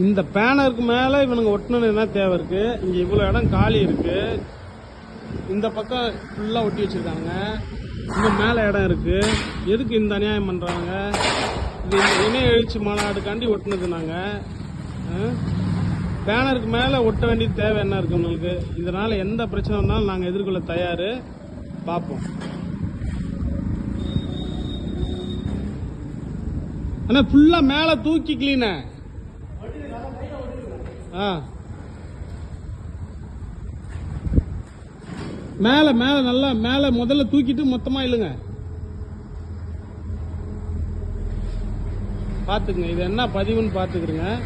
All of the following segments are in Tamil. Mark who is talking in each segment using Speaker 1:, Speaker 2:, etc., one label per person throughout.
Speaker 1: இந்த பேனருக்கு மேலே இவனுங்க ஒட்டணும் என்ன தேவை இருக்கு? இங்கே இவ்வளோ இடம் காலி இருக்கு. இந்த பக்கம் ஃபுல்லாக ஒட்டி வச்சிருக்காங்க இங்கே மேலே இடம் இருக்கு. எதுக்கு இந்த அநியாயம் பண்ணுறாங்க இது இணைய எழுச்சி மாநாடுக்காண்டி ஒட்டினது நாங்கள் பேனருக்கு மேலே ஒட்ட வேண்டிய தேவை என்ன இருக்கு உங்களுக்கு? இதனால எந்த பிரச்சனை இருந்தாலும் நாங்கள் எதிர்கொள்ள தயார். பார்ப்போம் அண்ணா ஃபுல்லாக மேலே தூக்கி கிளீன ஆ. மேலே மேலே நல்லா மேலே முதல்ல தூக்கிட்டு மொத்தமாக இல்லைங்க பார்த்துக்குங்க இது என்ன பதிவுன்னு பார்த்துக்குறங்க.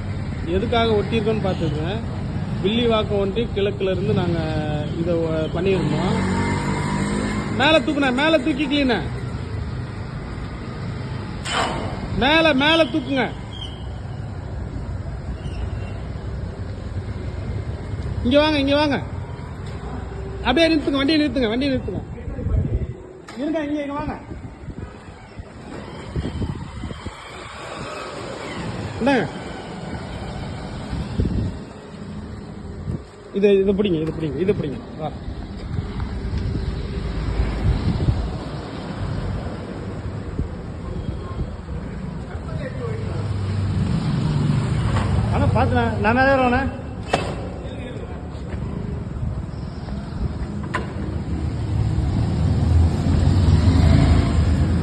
Speaker 1: எதுக்காக ஒட்டியிருக்கோன்னு பார்த்துக்குங்க வில்லிவாக்கம் வாக்கம் கிழக்குல இருந்து நாங்கள் இதை பண்ணியிருந்தோம். மேலே தூக்குன மேலே தூக்கி மேலே மேலே தூக்குங்க. இங்கே வாங்க இங்கே வாங்க. அப்படியே நிறுத்துங்க வண்டியை நிறுத்துங்க வண்டியை நிறுத்துங்க. இருங்க இங்கே இங்கே வாங்க. இந்தாங்க. இது இது பிடிங்க இது பிடிங்க இது பிடிங்க. வா. அண்ணா பார்த்து நான் தான் வரேண்ணே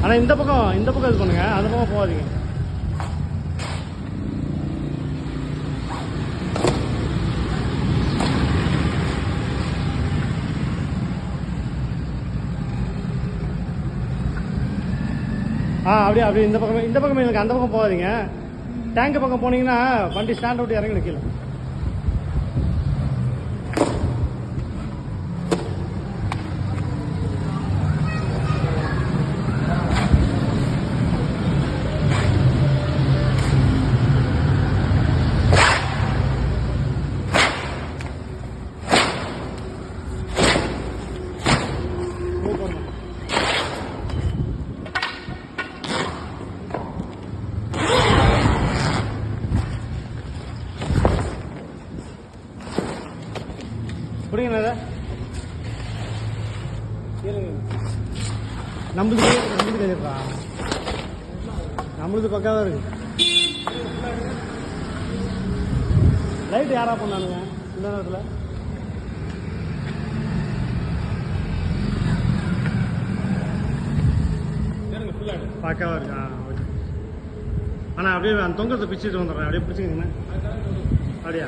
Speaker 1: ஆனா இந்த பக்கம் இந்த பக்கம் இது பண்ணுங்க. அந்த பக்கம் போகாதீங்க. ஆ அப்படியே அப்படியே இந்த பக்கமே இந்த பக்கமே எனக்கு அந்த பக்கம் போகாதீங்க. டேங்க் பக்கம் போனீங்கன்னா வண்டி ஸ்டாண்ட் விட்டு இறங்கி நிற்கல புரியுங்க அதை நம்மளுது நம்மளுது கைப்பா நம்மளுது பக்காவா இருக்கு. லைட் யாரா பண்ணானுங்க இந்த நேரத்தில்? பக்காவா இருக்கு? ஆ ஓகே ஆனால் அப்படியே அந்த தொங்கத்தை பிச்சுட்டு வந்துடுறேன். அப்படியே பிடிச்சிக்கங்கண்ணே அப்படியா?